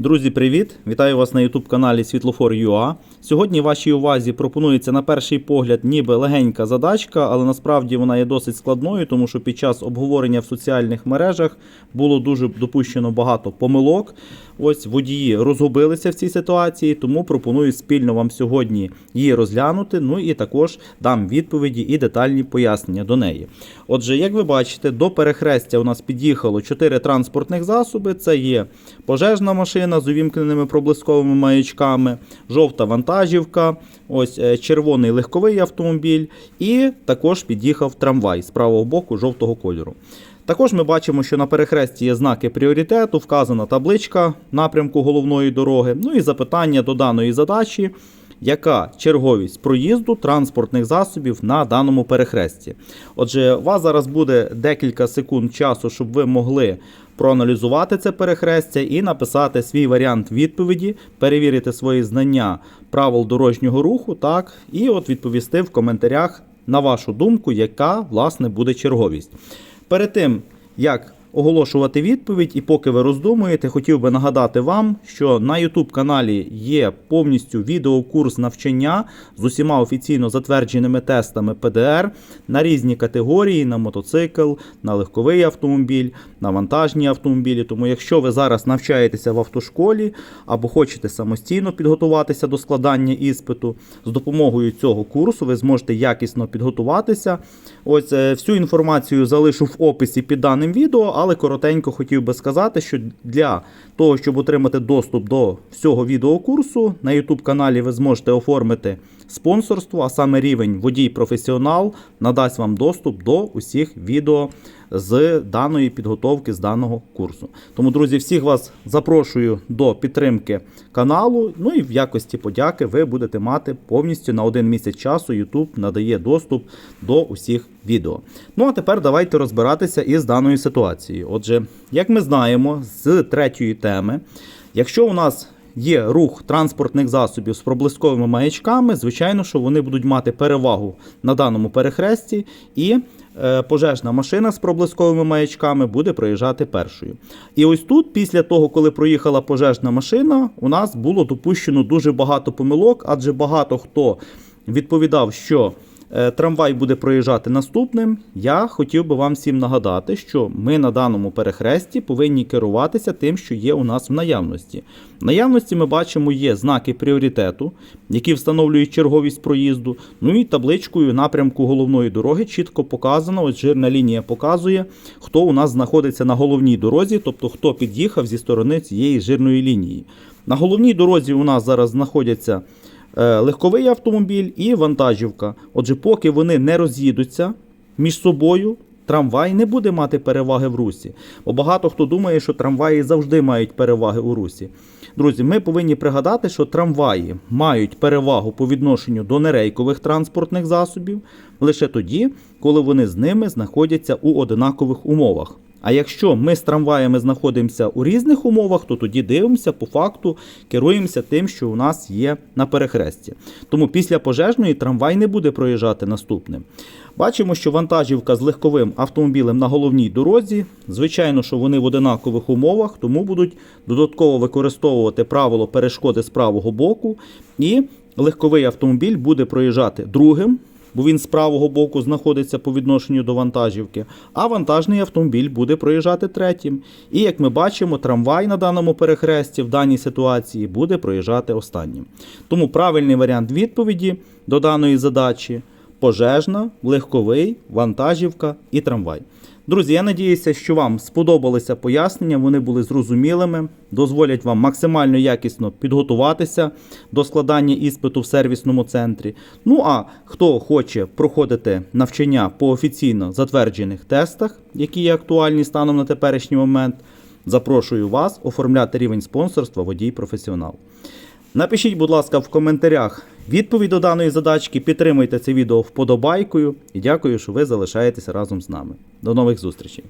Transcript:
Друзі, привіт! Вітаю вас на YouTube каналі Світлофор.ua. Сьогодні вашій увазі пропонується на перший погляд ніби легенька задачка, але насправді вона є досить складною, тому що під час обговорення в соціальних мережах було дуже допущено багато помилок. Ось водії розгубилися в цій ситуації, тому пропоную спільно вам сьогодні її розглянути. Ну і також дам відповіді і детальні пояснення до неї. Отже, як ви бачите, до перехрестя у нас під'їхало 4 транспортних засоби. Це є пожежна машина з увімкненими проблисковими маячками, жовта вантажівка, ось е, червоний легковий автомобіль, і також під'їхав трамвай з правого боку жовтого кольору. Також ми бачимо, що на перехресті є знаки пріоритету, вказана табличка напрямку головної дороги. Ну і запитання до даної задачі. Яка черговість проїзду транспортних засобів на даному перехресті? Отже, у вас зараз буде декілька секунд часу, щоб ви могли проаналізувати це перехрестя і написати свій варіант відповіді, перевірити свої знання правил дорожнього руху, так, і от відповісти в коментарях на вашу думку, яка власне буде черговість. Перед тим як оголошувати відповідь, і поки ви роздумуєте, хотів би нагадати вам, що на YouTube каналі є повністю відеокурс навчання з усіма офіційно затвердженими тестами ПДР на різні категорії: на мотоцикл, на легковий автомобіль, на вантажні автомобілі. Тому, якщо ви зараз навчаєтеся в автошколі або хочете самостійно підготуватися до складання іспиту, з допомогою цього курсу ви зможете якісно підготуватися. Ось е, всю інформацію залишу в описі під даним відео, але коротенько хотів би сказати, що для того, щоб отримати доступ до всього відеокурсу, на YouTube каналі ви зможете оформити спонсорство, а саме рівень водій професіонал надасть вам доступ до усіх відео з даної підготовки, з даного курсу. Тому, друзі, всіх вас запрошую до підтримки каналу. Ну і в якості подяки ви будете мати повністю на один місяць часу. YouTube надає доступ до усіх відео. Ну а тепер давайте розбиратися із даною ситуацією. Отже, як ми знаємо, з третьої теми, якщо у нас Є рух транспортних засобів з проблисковими маячками, звичайно, що вони будуть мати перевагу на даному перехресті, і е, пожежна машина з проблисковими маячками буде проїжджати першою. І ось тут, після того, коли проїхала пожежна машина, у нас було допущено дуже багато помилок, адже багато хто відповідав, що трамвай буде проїжджати наступним. Я хотів би вам всім нагадати, що ми на даному перехресті повинні керуватися тим, що є у нас в наявності. В наявності ми бачимо є знаки пріоритету, які встановлюють черговість проїзду. Ну і табличкою напрямку головної дороги чітко показано. Ось жирна лінія показує, хто у нас знаходиться на головній дорозі, тобто хто під'їхав зі сторони цієї жирної лінії. На головній дорозі у нас зараз знаходяться е, легковий автомобіль і вантажівка. Отже, поки вони не роз'їдуться між собою. Трамвай не буде мати переваги в русі, бо багато хто думає, що трамваї завжди мають переваги у русі. Друзі, ми повинні пригадати, що трамваї мають перевагу по відношенню до нерейкових транспортних засобів лише тоді, коли вони з ними знаходяться у одинакових умовах. А якщо ми з трамваями знаходимося у різних умовах, то тоді дивимося по факту, керуємося тим, що у нас є на перехресті. Тому після пожежної трамвай не буде проїжджати наступним. Бачимо, що вантажівка з легковим автомобілем на головній дорозі. Звичайно, що вони в одинакових умовах, тому будуть додатково використовувати правило перешкоди з правого боку. І легковий автомобіль буде проїжджати другим бо він з правого боку знаходиться по відношенню до вантажівки, а вантажний автомобіль буде проїжджати третім. І як ми бачимо, трамвай на даному перехресті в даній ситуації буде проїжджати останнім. Тому правильний варіант відповіді до даної задачі пожежна, легковий, вантажівка і трамвай. Друзі, я надіюся, що вам сподобалися пояснення, вони були зрозумілими, дозволять вам максимально якісно підготуватися до складання іспиту в сервісному центрі. Ну а хто хоче проходити навчання по офіційно затверджених тестах, які є актуальні станом на теперішній момент, запрошую вас оформляти рівень спонсорства водій професіонал. Напишіть, будь ласка, в коментарях відповідь до даної задачки, підтримуйте це відео вподобайкою і дякую, що ви залишаєтеся разом з нами. До нових зустрічей!